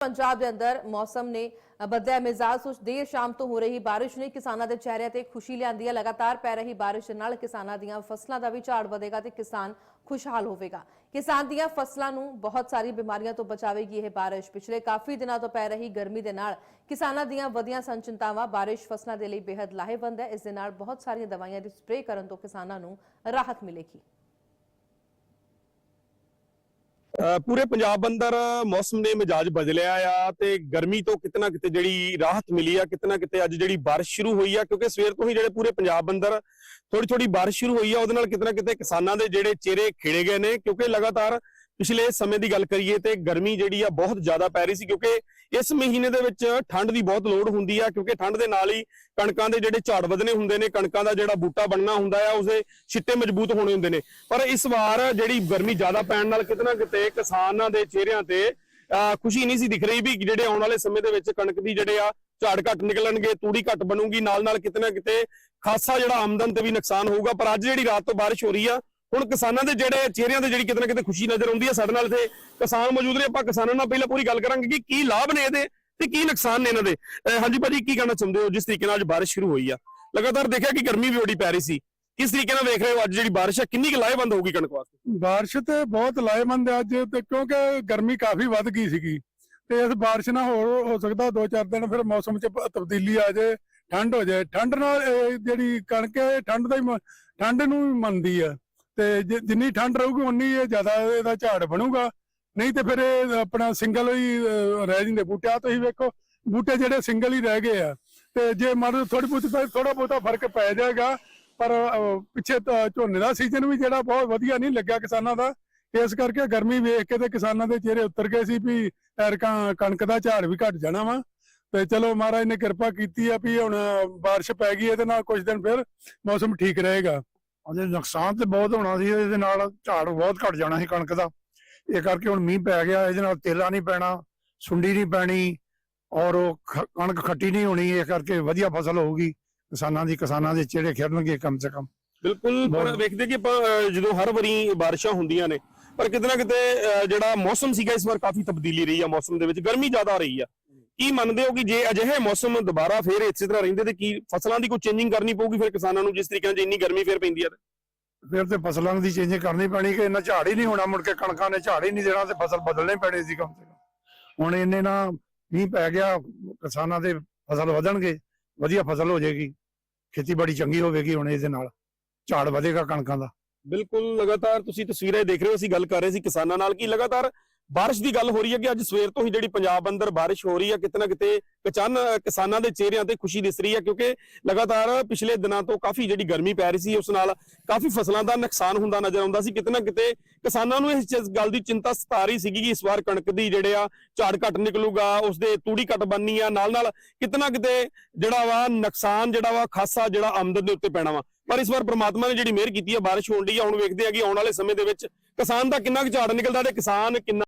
ਪੰਜਾਬ ਦੇ ਅੰਦਰ ਮੌਸਮ ਨੇ ਬਦਲਿਆ ਮਿਜ਼ਾਜ। ਕੁਝ ਦੇਰ ਸ਼ਾਮ ਤੋਂ ਹੋ ਰਹੀ ਬਾਰਿਸ਼ ਨੇ ਕਿਸਾਨਾਂ ਦੇ ਚਿਹਰਿਆਂ ਤੇ ਖੁਸ਼ੀ ਲਿਆਂਦੀ ਹੈ। ਲਗਾਤਾਰ ਪੈ ਰਹੀ ਬਾਰਿਸ਼ ਨਾਲ ਕਿਸਾਨਾਂ ਦੀਆਂ ਫਸਲਾਂ ਦਾ ਵੀ ਝਾੜ ਵਧੇਗਾ ਤੇ ਕਿਸਾਨ ਖੁਸ਼ਹਾਲ ਹੋਵੇਗਾ। ਕਿਸਾਨ ਦੀਆਂ ਫਸਲਾਂ ਨੂੰ ਬਹੁਤ ਸਾਰੀ ਬਿਮਾਰੀਆਂ ਤੋਂ ਬਚਾਵੇਗੀ ਇਹ ਬਾਰਿਸ਼। ਪਿਛਲੇ ਕਾਫੀ ਦਿਨਾਂ ਤੋਂ ਪੈ ਰਹੀ ਗਰਮੀ ਦੇ ਨਾਲ ਕਿਸਾਨਾਂ ਦੀਆਂ ਵਧੀਆਂ ਸੰਚਿੰਤਾਵਾਂ ਬਾਰਿਸ਼ ਫਸਲਾਂ ਦੇ ਲਈ ਬੇहद ਲਾਹੇਵੰਦ ਹੈ। ਇਸ ਦੇ ਨਾਲ ਬਹੁਤ ਸਾਰੀਆਂ ਦਵਾਈਆਂ ਦੀ ਸਪਰੇਅ ਕਰਨ ਤੋਂ ਕਿਸਾਨਾਂ ਨੂੰ ਰਾਹਤ ਮਿਲੇਗੀ। ਪੂਰੇ ਪੰਜਾਬ ਅੰਦਰ ਮੌਸਮ ਨੇ ਮਿਜਾਜ ਬਦਲਿਆ ਆ ਤੇ ਗਰਮੀ ਤੋਂ ਕਿਤਨਾ ਕਿਤੇ ਜਿਹੜੀ ਰਾਹਤ ਮਿਲੀ ਆ, ਕਿਤਨਾ ਕਿਤੇ ਅੱਜ ਜਿਹੜੀ ਬਾਰਿਸ਼ ਸ਼ੁਰੂ ਹੋਈ ਆ, ਕਿਉਂਕਿ ਸਵੇਰ ਤੋਂ ਹੀ ਜਿਹੜੇ ਪੂਰੇ ਪੰਜਾਬ ਅੰਦਰ ਥੋੜੀ ਥੋੜੀ ਬਾਰਿਸ਼ ਸ਼ੁਰੂ ਹੋਈ ਆ, ਉਹਦੇ ਨਾਲ ਕਿਤਨਾ ਕਿਤੇ ਕਿਸਾਨਾਂ ਦੇ ਜਿਹੜੇ ਚਿਹਰੇ ਖਿੜੇ ਗਏ ਨੇ, ਕਿਉਂਕਿ ਲਗਾਤਾਰ ਪਿਛਲੇ ਸਮੇਂ ਦੀ ਗੱਲ ਕਰੀਏ ਤੇ ਗਰਮੀ ਜਿਹੜੀ ਆ ਬਹੁਤ ਜ਼ਿਆਦਾ ਪੈ ਰਹੀ ਸੀ ਕਿਉਂਕਿ ਇਸ ਮਹੀਨੇ ਦੇ ਵਿੱਚ ਠੰਡ ਦੀ ਬਹੁਤ ਲੋੜ ਹੁੰਦੀ ਆ ਕਿਉਂਕਿ ਠੰਡ ਦੇ ਨਾਲ ਹੀ ਕਣਕਾਂ ਦੇ ਜਿਹੜੇ ਝਾੜ ਵਧਨੇ ਹੁੰਦੇ ਨੇ, ਕਣਕਾਂ ਦਾ ਜਿਹੜਾ ਬੂਟਾ ਬਣਨਾ ਹੁੰਦਾ ਆ ਉਸਦੇ ਛਿੱਟੇ ਮਜ਼ਬੂਤ ਹੋਣੇ ਹੁੰਦੇ ਨੇ। ਪਰ ਇਸ ਵਾਰ ਜਿਹੜੀ ਗਰਮੀ ਜ਼ਿਆਦਾ ਪੈਣ ਨਾਲ ਕਿਤੇ ਨਾ ਕਿਤੇ ਕਿਸਾਨਾਂ ਦੇ ਚਿਹਰਿਆਂ ਤੇ ਖੁਸ਼ੀ ਨਹੀਂ ਸੀ ਦਿਖ ਰਹੀ ਵੀ ਜਿਹੜੇ ਆਉਣ ਵਾਲੇ ਸਮੇਂ ਦੇ ਵਿੱਚ ਕਣਕ ਦੀ ਜਿਹੜੇ ਆ ਝਾੜ ਘੱਟ ਨਿਕਲਣਗੇ, ਤੂੜੀ ਘੱਟ ਬਣੂਗੀ ਨਾਲ ਨਾਲ ਕਿਤੇ ਨਾ ਕਿਤੇ ਖਾਸਾ ਜਿਹੜਾ ਆਮਦਨ ਤੇ ਵੀ ਨੁਕਸਾਨ ਹੋਊਗਾ। ਪਰ ਅੱਜ ਜਿਹੜੀ ਰਾਤ ਤੋਂ ਬਾਰਿਸ਼ ਹੋ ਰਹੀ ਆ ਹੁਣ ਕਿਸਾਨਾਂ ਦੇ ਜਿਹੜੇ ਚਿਹਰਿਆਂ ਤੇ ਜਿਹੜੀ ਕਿਤੇ ਨਾ ਕਿਤੇ ਖੁਸ਼ੀ ਨਜ਼ਰ ਆਉਂਦੀ ਹੈ ਸਾਡੇ ਨਾਲ ਇੱਥੇ ਕਿਸਾਨ ਮੌਜੂਦ ਨੇ, ਆਪਾਂ ਕਿਸਾਨਾਂ ਨਾਲ ਪਹਿਲਾਂ ਪੂਰੀ ਗੱਲ ਕਰਾਂਗੇ ਕਿ ਕੀ ਲਾਭ ਨੇ ਇਹਦੇ ਤੇ ਕੀ ਨੁਕਸਾਨ ਨੇ ਇਹਨਾਂ ਦੇ। ਹਾਂਜੀ ਭਾਜੀ, ਕੀ ਕਹਿਣਾ ਚਾਹੁੰਦੇ ਹੋ? ਜਿਸ ਤਰੀਕੇ ਨਾਲ ਅੱਜ ਬਾਰਿਸ਼ ਸ਼ੁਰੂ ਹੋਈ ਆ। ਲਗਾਤਾਰ ਦੇਖਿਆ ਕਿ ਗਰਮੀ ਵੀ ਬੜੀ ਪੈ ਰਹੀ ਸੀ। ਕਿਸ ਤਰੀਕੇ ਨਾਲ ਵੇਖ ਰਹੇ ਹੋ ਅੱਜ ਜਿਹੜੀ ਬਾਰਿਸ਼ ਹੈ ਕਿੰਨੀ ਕੁ ਲਾਹੇਵੰਦ ਹੋਊਗੀ ਕਣਕ ਵਾਸਤੇ? ਬਾਰਿਸ਼ ਤੇ ਬਹੁਤ ਲਾਹੇਵੰਦ ਹੈ ਅੱਜ ਤੇ ਕਿਉਂਕਿ ਗਰਮੀ ਕਾਫੀ ਵੱਧ ਗਈ ਸੀਗੀ। ਤੇ ਇਸ ਬਾਰਿਸ਼ ਨਾਲ ਹੋਰ ਹੋ ਸਕਦਾ ਦੋ ਚਾਰ ਦਿਨ ਫਿਰ ਮੌਸਮ 'ਚ ਤਬਦੀਲੀ ਆ ਜਾਏ, ਠੰਡ ਹੋ ਜਾਏ। ਠੰਡ ਨਾਲ ਜਿਹੜੀ ਕਣਕ ਹੈ, ਇਹ ਠੰਡ ਦਾ ਹੀ ਠੰਡ ਨੂੰ ਮੰਨਦੀ ਆ। ਤੇ ਜਿ- ਜਿੰਨੀ ਠੰਡ ਰਹੂਗੀ ਉਨੀ ਇਹ ਜ਼ਿਆਦਾ ਇਹਦਾ ਝਾੜ ਬਣੂਗਾ। ਨਹੀਂ ਤੇ ਫਿਰ ਇਹ ਆਪਣਾ ਸਿੰਗਲ ਹੀ ਰਹਿ ਜਾਂਦੇ ਬੂਟੇ। ਆ ਤੁਸੀਂ ਵੇਖੋ, ਬੂਟੇ ਜਿਹੜੇ ਸਿੰਗਲ ਹੀ ਰਹਿ ਗਏ ਆ। ਤੇ ਜੇ ਮੰਨ ਥੋੜੀ ਬਹੁਤੀ ਥੋੜਾ ਬਹੁਤਾ ਫ਼ਰਕ ਪੈ ਜਾਏਗਾ, ਪਰ ਪਿੱਛੇ ਝੋਨੇ ਦਾ ਸੀਜ਼ਨ ਵੀ ਜਿਹੜਾ ਬਹੁਤ ਵਧੀਆ ਨਹੀਂ ਲੱਗਿਆ ਕਿਸਾਨਾਂ ਦਾ। ਇਸ ਕਰਕੇ ਗਰਮੀ ਵੇਖ ਕੇ ਤੇ ਕਿਸਾਨਾਂ ਦੇ ਚਿਹਰੇ ਉਤਰ ਗਏ ਸੀ ਵੀ ਐਰਕਾਂ ਕਣਕ ਦਾ ਝਾੜ ਵੀ ਘਟ ਜਾਣਾ ਵਾ। ਤੇ ਚਲੋ ਮਹਾਰਾਜ ਨੇ ਕਿਰਪਾ ਕੀਤੀ ਆ ਵੀ ਹੁਣ ਬਾਰਿਸ਼ ਪੈ ਗਈ, ਇਹਦੇ ਨਾਲ ਕੁਝ ਦਿਨ ਫਿਰ ਮੌਸਮ ਠੀਕ ਰਹੇਗਾ। ਉਹਦੇ ਨੁਕਸਾਨ ਤੇ ਬਹੁਤ ਹੋਣਾ ਸੀ ਇਹਦੇ ਨਾਲ ਝਾੜ ਬਹੁਤ ਘਟ ਜਾਣਾ ਸੀ ਕਣਕ ਦਾ। ਇਹ ਕਰਕੇ ਹੁਣ ਮੀਂਹ ਪੈ ਗਿਆ ਇਹਦੇ ਨਾਲ ਤੇਲਾ ਨਹੀਂ ਪੈਣਾ ਸੁੰਡੀ ਨਹੀਂ ਪੈਣੀ ਔਰ ਉਹ ਕਣਕ ਖੱਟੀ ਨਹੀਂ ਹੋਣੀ ਇਹ ਕਰਕੇ ਵਧੀਆ ਫਸਲ ਹੋਊਗੀ। ਕਿਸਾਨਾਂ ਦੀ ਕਿਸਾਨਾਂ ਦੇ ਚਿਹਰੇ ਖਿੜਨਗੇ ਕਮ ਸੇ ਕਮ। ਬਿਲਕੁਲ ਪਰ ਵੇਖਦੇ ਕਿ ਜਦੋਂ ਹਰ ਵਾਰੀ ਬਾਰਿਸ਼ਾਂ ਹੁੰਦੀਆਂ ਨੇ ਪਰ ਕਿਤੇ ਨਾ ਕਿਤੇ ਜਿਹੜਾ ਮੌਸਮ ਸੀਗਾ ਇਸ ਵਾਰ ਕਾਫੀ ਤਬਦੀਲੀ ਰਹੀ ਆ ਮੌਸਮ ਦੇ ਵਿੱਚ ਗਰਮੀ ਜ਼ਿਆਦਾ ਰਹੀ ਆ। ਕੀ ਮੰਨਦੇ ਹੋ ਕਿ ਜੇ ਅਜਿਹੇ ਮੌਸਮ ਦੁਬਾਰਾ ਫੇਰ ਇਸੇ ਤਰ੍ਹਾਂ ਰਹਿੰਦੇ ਤੇ ਕੀ ਫਸਲਾਂ ਦੀ ਕੋਈ ਚੇਂਜਿੰਗ ਕਰਨੀ ਪਊਗੀ ਫਿਰ ਕਿਸਾਨਾਂ ਨੂੰ ਜਿਸ ਤਰੀਕੇ ਨਾਲ ਜੇ ਇੰਨੀ ਗਰਮੀ ਫੇਰ ਪੈਂਦੀ ਆ ਤੇ? ਫਿਰ ਤੇ ਫਸਲਾਂ ਦੀ ਚੇਂਜ ਕਰਨੀ ਪੈਣੀ ਕਿ ਇਹਨਾਂ ਝਾੜ ਹੀ ਨਹੀਂ ਹੋਣਾ, ਮੁੜ ਕੇ ਕਣਕਾਂ ਨੇ ਝਾੜ ਹੀ ਨਹੀਂ ਦੇਣਾ ਤੇ ਫਸਲ ਬਦਲਣੀ ਪੈਣੀ ਸੀ ਕਮ ਸੇ ਕਮ। ਹੁਣ ਇਹਨੇ ਨਾ ਮੀਂਹ ਪੈ ਗਿਆ, ਕਿਸਾਨਾਂ ਦੇ ਫਸਲ ਵਧਣਗੇ, ਵਧੀਆ ਫਸਲ ਹੋ ਜਾਏਗੀ, ਖੇਤੀਬਾੜੀ ਚੰਗੀ ਹੋਵੇਗੀ ਹੁਣ ਇਹਦੇ ਨਾਲ, ਝਾੜ ਵਧੇਗਾ ਕਣਕਾਂ ਦਾ। ਬਿਲਕੁਲ ਲਗਾਤਾਰ ਤੁਸੀਂ ਤਸਵੀਰਾਂ ਦੇਖ ਰਹੇ ਹੋ, ਅਸੀਂ ਗੱਲ ਕਰ ਰਹੇ ਸੀ ਕਿਸਾਨਾਂ ਨਾਲ, ਕਿ ਲਗਾਤਾਰ ਬਾਰਿਸ਼ ਦੀ ਗੱਲ ਹੋ ਰਹੀ ਹੈ ਕਿ ਅੱਜ ਸਵੇਰ ਤੋਂ ਹੀ ਜਿਹੜੀ ਪੰਜਾਬ ਅੰਦਰ ਬਾਰਿਸ਼ ਹੋ ਰਹੀ ਹੈ, ਕਿਤੇ ਨਾ ਕਿਤੇ ਕਿਚਨ ਕਿਸਾਨਾਂ ਦੇ ਚਿਹਰਿਆਂ ਤੇ ਖੁਸ਼ੀ ਦਿਸ ਰਹੀ ਹੈ ਕਿਉਂਕਿ ਲਗਾਤਾਰ ਪਿਛਲੇ ਦਿਨਾਂ ਤੋਂ ਕਾਫੀ ਜਿਹੜੀ ਗਰਮੀ ਪੈ ਰਹੀ ਸੀ, ਉਸ ਨਾਲ ਕਾਫੀ ਫਸਲਾਂ ਦਾ ਨੁਕਸਾਨ ਹੁੰਦਾ ਨਜ਼ਰ ਆਉਂਦਾ ਸੀ। ਕਿਤੇ ਨਾ ਕਿਤੇ ਕਿਸਾਨਾਂ ਨੂੰ ਇਸ ਗੱਲ ਦੀ ਚਿੰਤਾ ਸਤਾ ਰਹੀ ਸੀਗੀ ਕਿ ਇਸ ਵਾਰ ਕਣਕ ਦੀ ਜਿਹੜੇ ਆ ਝਾੜ ਘੱਟ ਨਿਕਲੂਗਾ ਉਸਦੇ ਤੂੜੀ ਘੱਟ ਬਣਨੀ ਆ ਨਾਲ ਨਾਲ ਕਿਤੇ ਨਾ ਕਿਤੇ ਜਿਹੜਾ ਵਾ ਨੁਕਸਾਨ ਜਿਹੜਾ ਵਾ ਖਾਸਾ ਜਿਹੜਾ ਆਮਦਨ ਦੇ ਉੱਤੇ ਪੈਣਾ ਵਾ। ਪਰ ਇਸ ਵਾਰ ਪ੍ਰਮਾਤਮਾ ਨੇ ਜਿਹੜੀ ਮਿਹਰ ਕੀਤੀ ਹੈ ਬਾਰਿਸ਼ ਹੋਣ ਦੀ ਆ, ਹੁਣ ਵੇਖਦੇ ਆ ਕਿ ਆਉਣ ਵਾਲੇ ਸਮੇਂ ਦੇ ਵਿੱਚ ਕਿਸਾਨ ਦਾ ਕਿੰਨਾ ਕੁ ਝਾੜ ਨਿਕਲਦਾ ਤੇ ਕਿਸਾਨ ਕਿੰਨਾ